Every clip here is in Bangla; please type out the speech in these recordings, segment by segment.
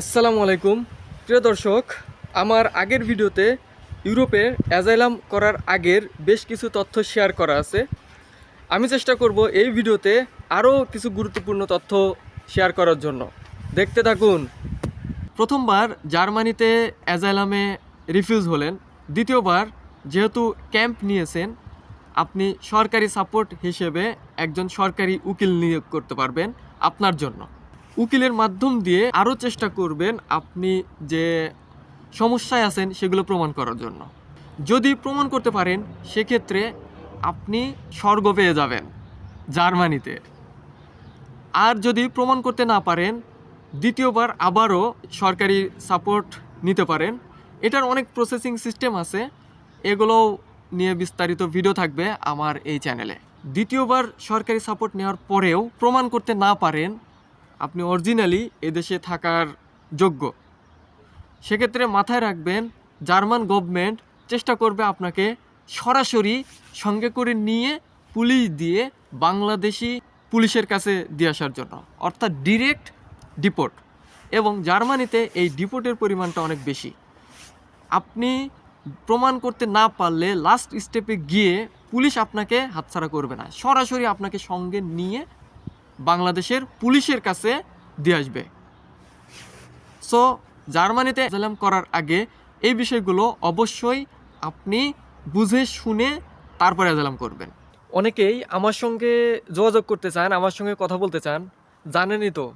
আসসালামু আলাইকুম। প্রিয় দর্শক, আমার আগের ভিডিওতে ইউরোপে অ্যাজাইলাম করার আগের বেশ কিছু তথ্য শেয়ার করা আছে। আমি চেষ্টা করব এই ভিডিওতে আরও কিছু গুরুত্বপূর্ণ তথ্য শেয়ার করার জন্য। দেখতে থাকুন। প্রথমবার জার্মানিতে অ্যাজাইলামে রিফিউজ হলেন। দ্বিতীয়বার যেহেতু ক্যাম্প নিয়েছেন, আপনি সরকারি সাপোর্ট হিসেবে একজন সরকারি উকিল নিয়োগ করতে পারবেন আপনার জন্য। উকিলের মাধ্যম দিয়ে আরও চেষ্টা করবেন আপনি যে সমস্যায় আছেন সেগুলো প্রমাণ করার জন্য। যদি প্রমাণ করতে পারেন, সেক্ষেত্রে আপনি স্বর্গ পেয়ে যাবেন, জার্মানিতে। আর যদি প্রমাণ করতে না পারেন, দ্বিতীয়বার আবারও সরকারি সাপোর্ট নিতে পারেন। এটার অনেক প্রসেসিং সিস্টেম আছে। এগুলো নিয়ে বিস্তারিত ভিডিও থাকবে আমার এই চ্যানেলে দ্বিতীয়বার সরকারি সাপোর্ট নেওয়ার পরেও প্রমাণ করতে না পারেন আপনি অরিজিনালি এদেশে থাকার যোগ্য। সেক্ষেত্রে মাথায় রাখবেন, জার্মান গভর্নমেন্ট চেষ্টা করবে আপনাকে সরাসরি সঙ্গে করে নিয়ে পুলিশ দিয়ে বাংলাদেশি পুলিশের কাছে দিয়ে আসার জন্য, অর্থাৎ ডিরেক্ট ডিপোর্ট এবং জার্মানিতে এই ডিপোর্টের পরিমাণটা অনেক বেশি। আপনি প্রমাণ করতে না পারলে লাস্ট স্টেপে গিয়ে পুলিশ আপনাকে হাতছাড়া করবে না। সরাসরি আপনাকে সঙ্গে নিয়ে বাংলাদেশের পুলিশের কাছে দিয়ে আসবে। সো জার্মানিতে অ্যাজালাম করার আগে এই বিষয়গুলো অবশ্যই আপনি বুঝে শুনে তারপরে অ্যাজালাম করবেন। অনেকেই আমার সঙ্গে যোগাযোগ করতে চান, আমার সঙ্গে কথা বলতে চান, জানেনই তো,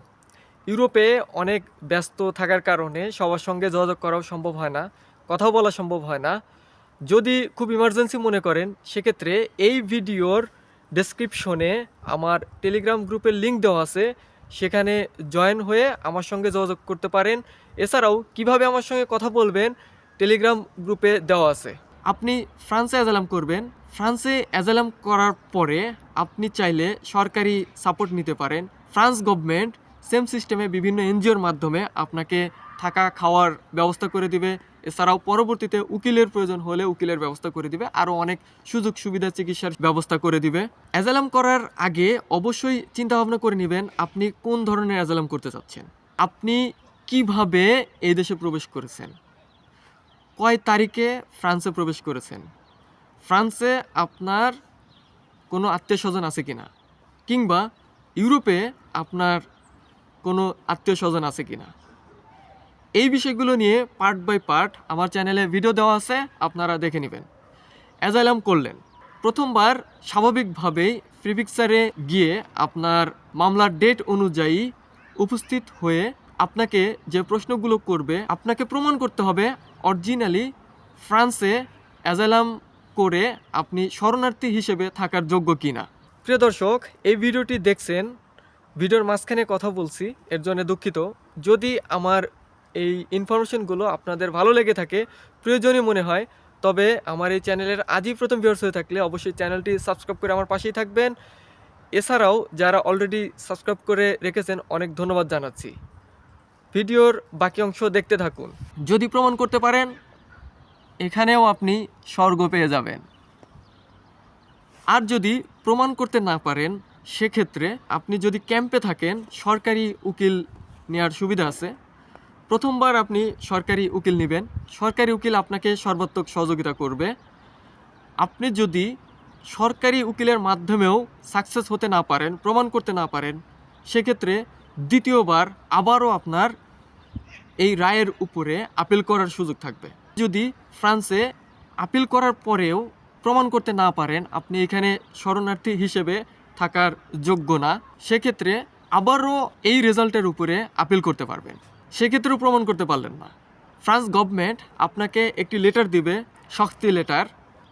ইউরোপে অনেক ব্যস্ত থাকার কারণে সবার সঙ্গে যোগাযোগ করাও সম্ভব হয় না, কথা বলা সম্ভব হয় না। যদি খুব ইমার্জেন্সি মনে করেন, সেক্ষেত্রে এই ভিডিওর ডেসক্রিপশনে আমার টেলিগ্রাম গ্রুপের লিঙ্ক দেওয়া আছে। সেখানে জয়েন হয়ে আমার সঙ্গে যোগাযোগ করতে পারেন। এছাড়াও কীভাবে আমার সঙ্গে কথা বলবেন টেলিগ্রাম গ্রুপে দেওয়া আছে। আপনি ফ্রান্সে অ্যাজালাম করবেন। ফ্রান্সে অ্যাজালাম করার পরে আপনি চাইলে সরকারি সাপোর্ট নিতে পারেন। ফ্রান্স গভর্নমেন্ট সেম সিস্টেমে বিভিন্ন এনজিওর মাধ্যমে আপনাকে থাকা খাওয়ার ব্যবস্থা করে দিবে। এছাড়াও পরবর্তীতে উকিলের প্রয়োজন হলে উকিলের ব্যবস্থা করে দিবে। আরও অনেক সুযোগ সুবিধা চিকিৎসার ব্যবস্থা করে দিবে। অ্যাজালাম করার আগে অবশ্যই চিন্তা ভাবনা করে নেবেন আপনি কোন ধরনের অ্যাজালাম করতে চাচ্ছেন। আপনি কীভাবে এই দেশে প্রবেশ করেছেন? কয় তারিখে ফ্রান্সে প্রবেশ করেছেন? ফ্রান্সে আপনার কোনো আত্মীয় স্বজন আছে কিনা? কিংবা ইউরোপে আপনার কোনো আত্মীয় স্বজন আছে কিনা? এই বিষয়গুলো নিয়ে পার্ট বাই পার্ট আমার চ্যানেলে ভিডিও দেওয়া আছে, আপনারা দেখে নেবেন। অ্যাজাইলাম করলেন, প্রথমবার স্বাভাবিকভাবেই প্রিফিক্সারে গিয়ে আপনার মামলার ডেট অনুযায়ী উপস্থিত হয়ে আপনাকে যে প্রশ্নগুলো করবে, আপনাকে প্রমাণ করতে হবে অরিজিনালি ফ্রান্সে অ্যাজাইলাম করে আপনি শরণার্থী হিসেবে থাকার যোগ্য কিনা। প্রিয় দর্শক, এই ভিডিওটি দেখছেন ভিডিওর মাঝখানে কথা বলছি, এর জন্য দুঃখিত। যদি আমার এই ইনফরমেশনগুলো আপনাদের ভালো লেগে থাকে, প্রয়োজনীয় মনে হয়, তবে আমার এই চ্যানেলের আজই প্রথম ভিউয়ার্স হয়ে থাকলে অবশ্যই চ্যানেলটি সাবস্ক্রাইব করে আমার পাশেই থাকবেন। এছাড়াও যারা অলরেডি সাবস্ক্রাইব করে রেখেছেন, অনেক ধন্যবাদ জানাচ্ছি। ভিডিওর বাকি অংশ দেখতে থাকুন। যদি প্রমাণ করতে পারেন, এখানেও আপনি স্বর্গ পেয়ে যাবেন। আর যদি প্রমাণ করতে না পারেন, সেক্ষেত্রে আপনি যদি ক্যাম্পে থাকেন, সরকারি উকিল নেওয়ার সুবিধা আছে। প্রথমবার আপনি সরকারি উকিল নেবেন। সরকারি উকিল আপনাকে সর্বাত্মক সহযোগিতা করবে। আপনি যদি সরকারি উকিলের মাধ্যমেও সাকসেস হতে না পারেন, প্রমাণ করতে না পারেন, সেক্ষেত্রে দ্বিতীয়বার আবারও আপনার এই রায়ের উপরে আপিল করার সুযোগ থাকবে। যদি ফ্রান্সে আপিল করার পরেও প্রমাণ করতে না পারেন, আপনি এখানে শরণার্থী হিসেবে থাকার যোগ্য না, সেক্ষেত্রে আবারও এই রেজাল্টের উপরে আপিল করতে পারবেন। সেক্ষেত্রেও প্রমাণ করতে পারলেন না। ফ্রান্স গভর্নমেন্ট আপনাকে একটি লেটার দিবে, শক্তি লেটার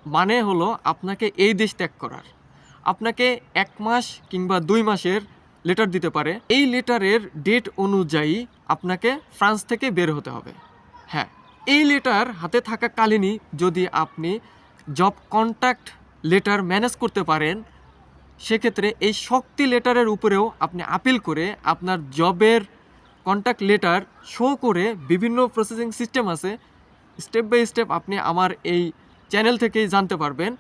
মানে হলো আপনাকে এই দেশ ত্যাগ করার। আপনাকে এক মাস কিংবা দুই মাসের লেটার দিতে পারে। এই লেটারের ডেট অনুযায়ী আপনাকে ফ্রান্স থেকে বের হতে হবে। হ্যাঁ এই লেটার হাতে থাকাকালীনই যদি আপনি জব কন্ট্যাক্ট লেটার ম্যানেজ করতে পারেন, সেক্ষেত্রে এই শক্তি লেটারের উপরেও আপনি আপিল করে আপনার জবের কন্ট্যাক্ট লেটার শো করে বিভিন্ন প্রসেসিং সিস্টেম আছে। স্টেপ বাই স্টেপ আপনি আমার এই চ্যানেল থেকেই জানতে পারবেন।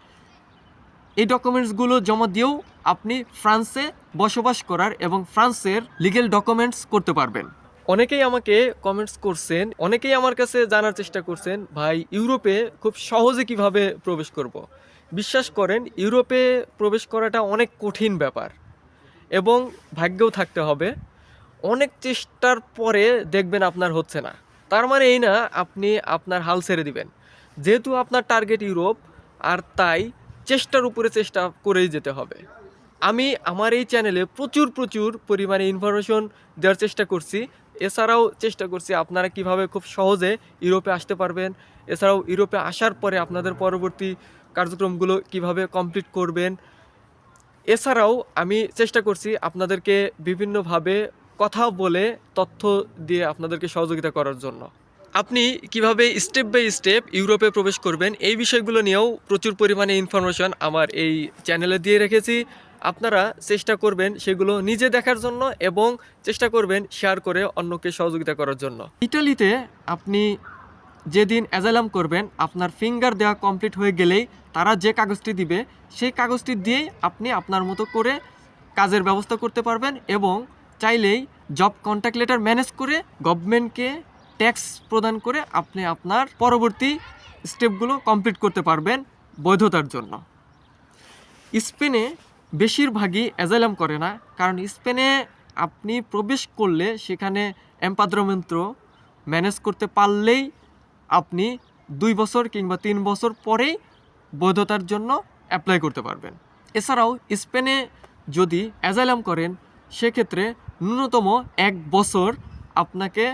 এই ডকুমেন্টসগুলো জমা দিয়েও আপনি ফ্রান্সে বসবাস করার এবং ফ্রান্সের লিগেল ডকুমেন্টস করতে পারবেন। অনেকেই আমাকে কমেন্টস করছেন, অনেকেই আমার কাছে জানার চেষ্টা করছেন, ভাই, ইউরোপে খুব সহজে কীভাবে প্রবেশ করব। বিশ্বাস করেন, ইউরোপে প্রবেশ করাটা অনেক কঠিন ব্যাপার এবং ভাগ্যও থাকতে হবে। অনেক চেষ্টার পরে দেখবেন আপনার হচ্ছে না। তার মানে এই না, আপনি আপনার হাল ছেড়ে দিবেন। যেহেতু আপনার টার্গেট ইউরোপ আর তাই চেষ্টার উপরে চেষ্টা করেই যেতে হবে। আমি আমার এই চ্যানেলে প্রচুর প্রচুর পরিমাণে ইনফরমেশন দেওয়ার চেষ্টা করছি। এছাড়াও চেষ্টা করছি আপনারা কীভাবে খুব সহজে ইউরোপে আসতে পারবেন। এছাড়াও ইউরোপে আসার পরে আপনাদের পরবর্তী কার্যক্রমগুলো কীভাবে কমপ্লিট করবেন। এছাড়াও আমি চেষ্টা করছি আপনাদেরকে বিভিন্নভাবে কথা বলে তথ্য দিয়ে আপনাদেরকে সহযোগিতা করার জন্য। আপনি কীভাবে স্টেপ বাই স্টেপ ইউরোপে প্রবেশ করবেন, এই বিষয়গুলো নিয়েও প্রচুর পরিমাণে ইনফরমেশন আমার এই চ্যানেলে দিয়ে রেখেছি। আপনারা চেষ্টা করবেন সেগুলো নিজে দেখার জন্য এবং চেষ্টা করবেন শেয়ার করে অন্যকে সহযোগিতা করার জন্য। ইটালিতে আপনি যেদিন অ্যাজালাম করবেন, আপনার ফিঙ্গার দেওয়া কমপ্লিট হয়ে গেলেই তারা যে কাগজটি দিবে, সেই কাগজটি দিয়েই আপনি আপনার মতো করে কাজের ব্যবস্থা করতে পারবেন এবং চাইলেই জব কন্ট্যাক্ট লেটার ম্যানেজ করে গভর্নমেন্টকে ট্যাক্স প্রদান করে আপনি আপনার পরবর্তী স্টেপগুলো কমপ্লিট করতে পারবেন বৈধতার জন্য। স্পেনে বেশিরভাগই অ্যাজাইলাম করে না, কারণ স্পেনে আপনি প্রবেশ করলে সেখানে এম্পাদ্রমন্ত্র ম্যানেজ করতে পারলেই আপনি দুই বছর কিংবা তিন বছর পরেই বৈধতার জন্য অ্যাপ্লাই করতে পারবেন। এছাড়াও স্পেনে যদি অ্যাজাইলাম করেন সেক্ষেত্রে ন্যূনতম এক বছর আপনাকে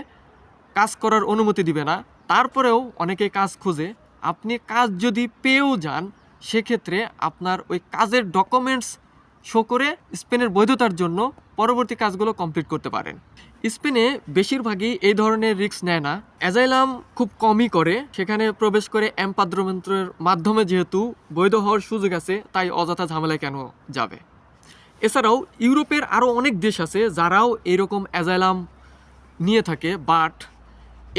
কাজ করার অনুমতি দিবে না। তারপরেও অনেকে কাজ খুঁজে। আপনি কাজ যদি পেয়েও যান, সেক্ষেত্রে আপনার ওই কাজের ডকুমেন্টস শো করে স্পেনের বৈধতার জন্য পরবর্তী কাজগুলো কমপ্লিট করতে পারেন। স্পেনে বেশিরভাগই এই ধরনের রিস্ক নেয় না। অ্যাজাইলাম খুব কমই করে। সেখানে প্রবেশ করে এমপাদ্রমন্ত্রের মাধ্যমে যেহেতু বৈধ হওয়ার সুযোগ আছে, তাই অযথা ঝামেলায় কেন যাবে? এছাড়াও ইউরোপের আরও অনেক দেশ আছে যারাও এরকম অ্যাজাইলাম নিয়ে থাকে বাট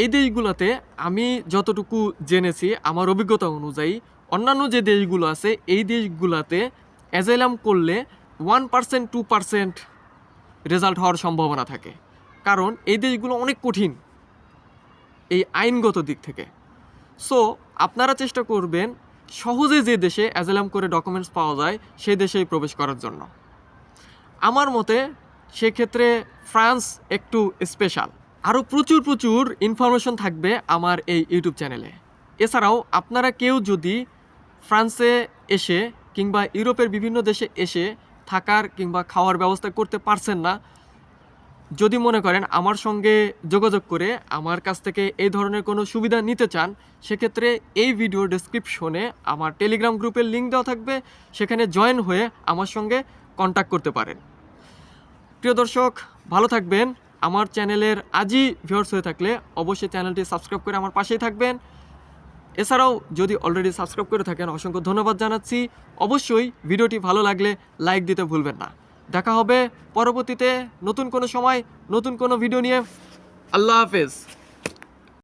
এই দেশগুলোতে আমি যতটুকু জেনেছি আমার অভিজ্ঞতা অনুযায়ী, অন্যান্য যে দেশগুলো আছে, এই দেশগুলোতে অ্যাজাইলাম করলে one percent two percent result হওয়ার সম্ভাবনা থাকে। কারণ এই দেশগুলো অনেক কঠিন এই আইনগত দিক থেকে। সো আপনারা চেষ্টা করবেন সহজে যে দেশে অ্যাজাইলাম করে ডকুমেন্টস পাওয়া যায় সেই দেশেই প্রবেশ করার জন্য। আমার মতে সেক্ষেত্রে ফ্রান্স একটু স্পেশাল আরও প্রচুর প্রচুর ইনফরমেশন থাকবে আমার এই ইউটিউব চ্যানেলে এছাড়াও আপনারা কেউ যদি ফ্রান্সে এসে কিংবা ইউরোপের বিভিন্ন দেশে এসে থাকার কিংবা খাওয়ার ব্যবস্থা করতে পারছেন না, যদি মনে করেন আমার সঙ্গে যোগাযোগ করে আমার কাছ থেকে এই ধরনের কোনো সুবিধা নিতে চান, সেক্ষেত্রে এই ভিডিও ডেসক্রিপশনে আমার টেলিগ্রাম গ্রুপের লিঙ্ক দেওয়া থাকবে। সেখানে জয়েন হয়ে আমার সঙ্গে কন্ট্যাক্ট করতে পারেন। প্রিয় দর্শক, ভালো থাকবেন। আমার চ্যানেলের আজই ভিউয়ার্স হয়ে থাকলে অবশ্যই চ্যানেলটি সাবস্ক্রাইব করে আমার পাশেই থাকবেন। এছাড়াও যদি অলরেডি সাবস্ক্রাইব করে থাকেন, অসংখ্য ধন্যবাদ জানাচ্ছি। অবশ্যই ভিডিওটি ভালো লাগলে লাইক দিতে ভুলবেন না। দেখা হবে পরবর্তীতে নতুন কোনো সময়, নতুন কোনো ভিডিও নিয়ে। আল্লাহ হাফেজ।